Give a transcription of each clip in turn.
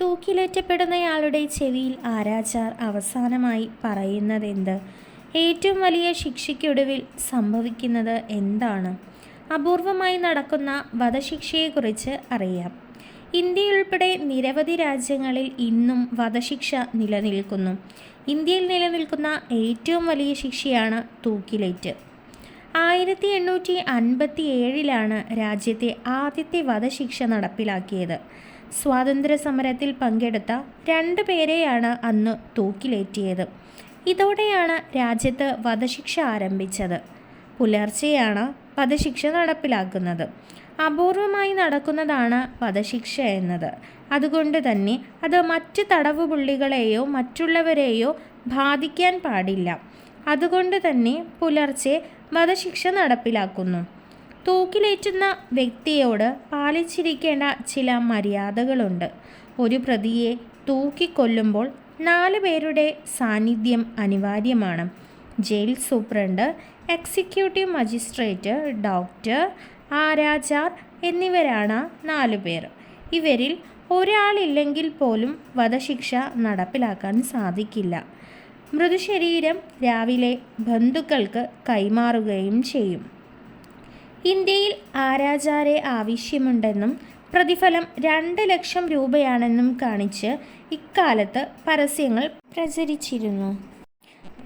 തൂക്കിലേറ്റപ്പെടുന്നയാളുടെ ചെവിയിൽ ആരാചാർ അവസാനമായി പറയുന്നതെന്ത്? ഏറ്റവും വലിയ ശിക്ഷയ്ക്കൊടുവിൽ സംഭവിക്കുന്നത് എന്താണ്? അപൂർവമായി നടക്കുന്ന വധശിക്ഷയെക്കുറിച്ച് അറിയാം. ഇന്ത്യയുൾപ്പെടെ നിരവധി രാജ്യങ്ങളിൽ ഇന്നും വധശിക്ഷ നിലനിൽക്കുന്നു. ഇന്ത്യയിൽ നിലനിൽക്കുന്ന ഏറ്റവും വലിയ ശിക്ഷയാണ് തൂക്കിലേറ്റ്. ആയിരത്തി എണ്ണൂറ്റി അൻപത്തി ഏഴിലാണ് രാജ്യത്തെ ആദ്യത്തെ വധശിക്ഷ നടപ്പിലാക്കിയത്. സ്വാതന്ത്ര്യ സമരത്തിൽ പങ്കെടുത്ത രണ്ടു പേരെയാണ് അന്ന് തൂക്കിലേറ്റിയത്. ഇതോടെയാണ് രാജ്യത്ത് വധശിക്ഷ ആരംഭിച്ചത്. പുലർച്ചെയാണ് വധശിക്ഷ നടപ്പിലാക്കുന്നത്. അപൂർവമായി നടക്കുന്നതാണ് വധശിക്ഷ എന്നത്. അതുകൊണ്ട് തന്നെ അത് മറ്റ് തടവുപുള്ളികളെയോ മറ്റുള്ളവരെയോ ബാധിക്കാൻ പാടില്ല. അതുകൊണ്ട് തന്നെ പുലർച്ചെ വധശിക്ഷ നടപ്പിലാക്കുന്നു. തൂക്കിലേറ്റുന്ന വ്യക്തിയോട് പാലിച്ചിരിക്കേണ്ട ചില മര്യാദകളുണ്ട്. ഒരു പ്രതിയെ തൂക്കിക്കൊല്ലുമ്പോൾ നാല് പേരുടെ സാന്നിധ്യം അനിവാര്യമാണ്. Jail superintendent executive magistrate doctor ആരാചാർ എന്നിവരാണ് നാലു പേർ. ഇവരിൽ ഒരാളില്ലെങ്കിൽ പോലും വധശിക്ഷ നടപ്പിലാക്കാൻ സാധിക്കില്ല. മൃതശരീരം രാവിലെ ബന്ധുക്കൾക്ക് കൈമാറുകയും ചെയ്യും. ഇന്ത്യയിൽ ആരാചാരെ ആവശ്യമുണ്ടെന്നും പ്രതിഫലം രണ്ട് ലക്ഷം രൂപയാണെന്നും കാണിച്ച് ഇക്കാലത്ത് പരസ്യങ്ങൾ പ്രചരിച്ചിരുന്നു.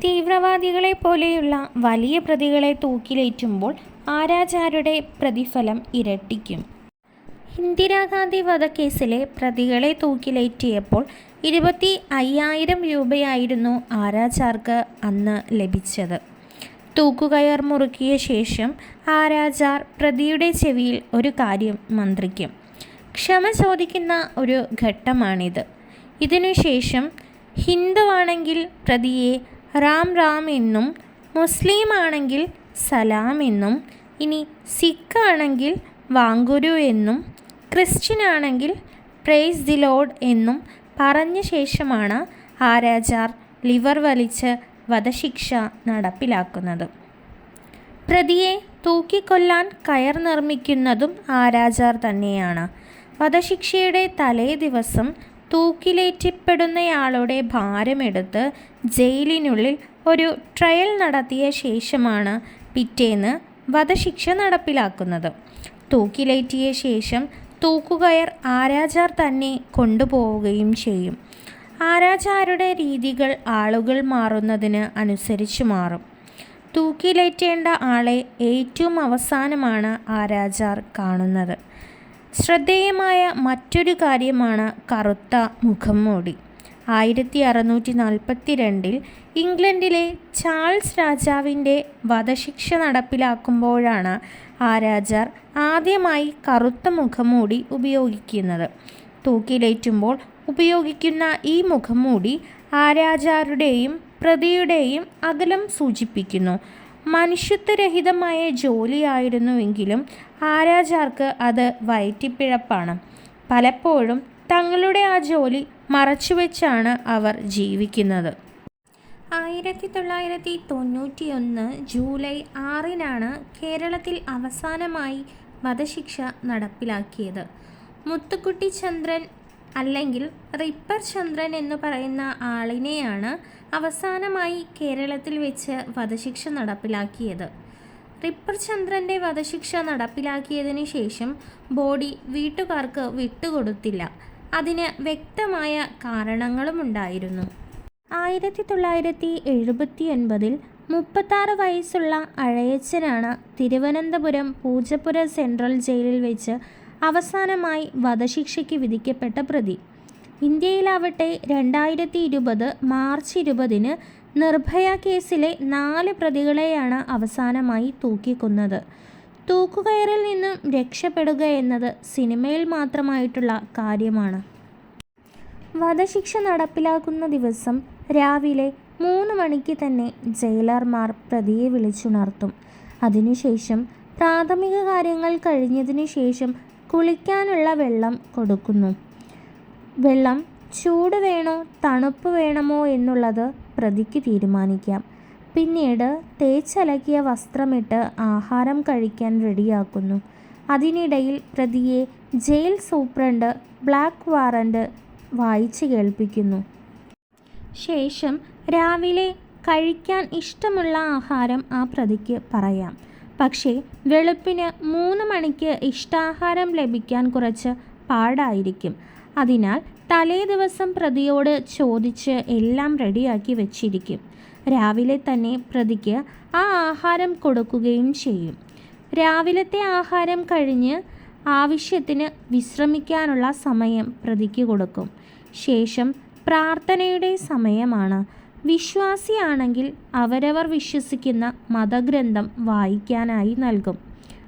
തീവ്രവാദികളെ പോലെയുള്ള വലിയ പ്രതികളെ തൂക്കിലേറ്റുമ്പോൾ ആരാചാരുടെ പ്രതിഫലം ഇരട്ടിക്കും. ഇന്ദിരാഗാന്ധി വധക്കേസിലെ പ്രതികളെ തൂക്കിലേറ്റിയപ്പോൾ ഇരുപത്തി അയ്യായിരം രൂപയായിരുന്നു ആരാചാർക്ക് അന്ന് ലഭിച്ചത്. തൂക്കുകയർ മുറുക്കിയ ശേഷം ആരാചാർ പ്രതിയുടെ ചെവിയിൽ ഒരു കാര്യം മന്ത്രിക്കും. ക്ഷമ ചോദിക്കുന്ന ഒരു ഘട്ടമാണിത്. ഇതിനുശേഷം ഹിന്ദുവാണെങ്കിൽ പ്രതിയെ റാം റാം എന്നും മുസ്ലിം ആണെങ്കിൽ സലാം എന്നും ഇനി സിഖ് ആണെങ്കിൽ വാങ്കുരു എന്നും ക്രിസ്ത്യൻ ആണെങ്കിൽ പ്രേസ് ദി ലോഡ് എന്നും പറഞ്ഞ ശേഷമാണ് ആരാചാർ ലിവർ വലിച്ച് വധശിക്ഷ നടപ്പിലാക്കുന്നത്. പ്രതിയെ തൂക്കിക്കൊല്ലാൻ കയർ നിർമ്മിക്കുന്നതും ആരാചാർ തന്നെയാണ്. വധശിക്ഷയുടെ തലേ ദിവസം തൂക്കിലേറ്റപ്പെടുന്നയാളുടെ ഭാരമെടുത്ത് ജയിലിനുള്ളിൽ ഒരു ട്രയൽ നടത്തിയ ശേഷമാണ് പിറ്റേന്ന് വധശിക്ഷ നടപ്പിലാക്കുന്നത്. തൂക്കിലേറ്റിയ ശേഷം തൂക്കുകയർ ആരാചാർ തന്നെ കൊണ്ടുപോവുകയും ചെയ്യും. ആരാചാരുടെ രീതികൾ ആളുകൾ മാറുന്നതിന് അനുസരിച്ച് മാറും. തൂക്കിലേറ്റേണ്ട ആളെ ഏറ്റവും അവസാനമാണ് ആരാചാർ കാണുന്നത്. ശ്രദ്ധേയമായ മറ്റൊരു കാര്യമാണ് കറുത്ത മുഖംമൂടി ആയിരത്തി അറുന്നൂറ്റി നാൽപ്പത്തി രണ്ടിൽ ഇംഗ്ലണ്ടിലെ ചാൾസ് രാജാവിന്റെ വധശിക്ഷ നടപ്പിലാക്കുമ്പോഴാണ് ആരാചാർ ആദ്യമായി കറുത്ത മുഖംമൂടി ഉപയോഗിക്കുന്നത്. തൂക്കിലേറ്റുമ്പോൾ ഉപയോഗിക്കുന്ന ഈ മുഖംമൂടി ആരാചാരുടെയും പ്രതിയുടെയും അകലം സൂചിപ്പിക്കുന്നു. മനുഷ്യത്വരഹിതമായ ജോലിയായിരുന്നുവെങ്കിലും ആരാചാർക്ക് അത് വയറ്റിപ്പിഴപ്പാണ്. പലപ്പോഴും തങ്ങളുടെ ആ ജോലി മറച്ചുവെച്ചാണ് അവർ ജീവിക്കുന്നത്. ആയിരത്തി തൊള്ളായിരത്തി തൊണ്ണൂറ്റിയൊന്ന് ജൂലൈ ആറിനാണ് കേരളത്തിൽ അവസാനമായി വധശിക്ഷ നടപ്പിലാക്കിയത്. മുത്തുക്കുട്ടി ചന്ദ്രൻ അല്ലെങ്കിൽ റിപ്പർ ചന്ദ്രൻ എന്ന് പറയുന്ന ആളിനെയാണ് അവസാനമായി കേരളത്തിൽ വെച്ച് വധശിക്ഷ നടപ്പിലാക്കിയത്. റിപ്പർ ചന്ദ്രന്റെ വധശിക്ഷ നടപ്പിലാക്കിയതിനു ശേഷം ബോഡി വീട്ടുകാർക്ക് വിട്ടുകൊടുത്തില്ല. അതിന് വ്യക്തമായ കാരണങ്ങളുമുണ്ടായിരുന്നു. ആയിരത്തി തൊള്ളായിരത്തി എഴുപത്തി ഒൻപതിൽ മുപ്പത്താറ് വയസ്സുള്ള അഴയച്ചനാണ് തിരുവനന്തപുരം പൂജപ്പുര സെൻട്രൽ ജയിലിൽ വെച്ച് അവസാനമായി വധശിക്ഷയ്ക്ക് വിധിക്കപ്പെട്ട പ്രതി. ഇന്ത്യയിലാവട്ടെ രണ്ടായിരത്തി ഇരുപത് മാർച്ച് ഇരുപതിന് നിർഭയ കേസിലെ നാല് പ്രതികളെയാണ് അവസാനമായി തൂക്കിക്കൊന്നത്. തൂക്കുകയറിൽ നിന്നും രക്ഷപ്പെടുക എന്നത് സിനിമയിൽ മാത്രമായിട്ടുള്ള കാര്യമാണ്. വധശിക്ഷ നടപ്പിലാക്കുന്ന ദിവസം രാവിലെ മൂന്ന് മണിക്ക് തന്നെ ജയിലർമാർ പ്രതിയെ വിളിച്ചുണർത്തും. അതിനുശേഷം പ്രാഥമിക കാര്യങ്ങൾ കഴിഞ്ഞതിനു ശേഷം കുളിക്കാനുള്ള വെള്ളം കൊടുക്കുന്നു. വെള്ളം ചൂട് വേണോ തണുപ്പ് വേണമോ എന്നുള്ളത് പ്രതിക്ക് തീരുമാനിക്കാം. പിന്നീട് തേച്ചലക്കിയ വസ്ത്രമിട്ട് ആഹാരം കഴിക്കാൻ റെഡിയാക്കുന്നു. അതിനിടയിൽ പ്രതിയെ ജയിൽ സൂപ്രണ്ട് ബ്ലാക്ക് വാറന്റ് വായിച്ചു കേൾപ്പിക്കുന്നു. ശേഷം രാവിലെ കഴിക്കാൻ ഇഷ്ടമുള്ള ആഹാരം ആ പ്രതിക്ക് പറയാം. പക്ഷേ വെളുപ്പിന് മൂന്ന് മണിക്ക് ഇഷ്ടാഹാരം ലഭിക്കാൻ കുറച്ച് പാടായിരിക്കും. അതിനാൽ തലേ ദിവസം പ്രതിയോട് ചോദിച്ച് എല്ലാം റെഡിയാക്കി വെച്ചിരിക്കും. രാവിലെ തന്നെ പ്രതിക്ക് ആ ആഹാരം കൊടുക്കുകയും ചെയ്യും. രാവിലത്തെ ആഹാരം കഴിഞ്ഞ് ആവശ്യത്തിന് വിശ്രമിക്കാനുള്ള സമയം പ്രതിക്ക് കൊടുക്കും. ശേഷം പ്രാർത്ഥനയുടെ സമയമാണ്. വിശ്വാസിയാണെങ്കിൽ അവരവർ വിശ്വസിക്കുന്ന മതഗ്രന്ഥം വായിക്കാനായി നൽകും.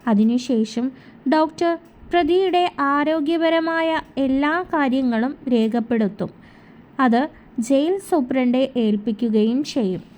അതിനുശേഷം ഡോക്ടർ പ്രതിയുടെ ആരോഗ്യപരമായ എല്ലാ കാര്യങ്ങളും രേഖപ്പെടുത്തും. അത് ജയിൽ സൂപ്രണ്ടെ ഏൽപ്പിക്കുകയും ചെയ്യും.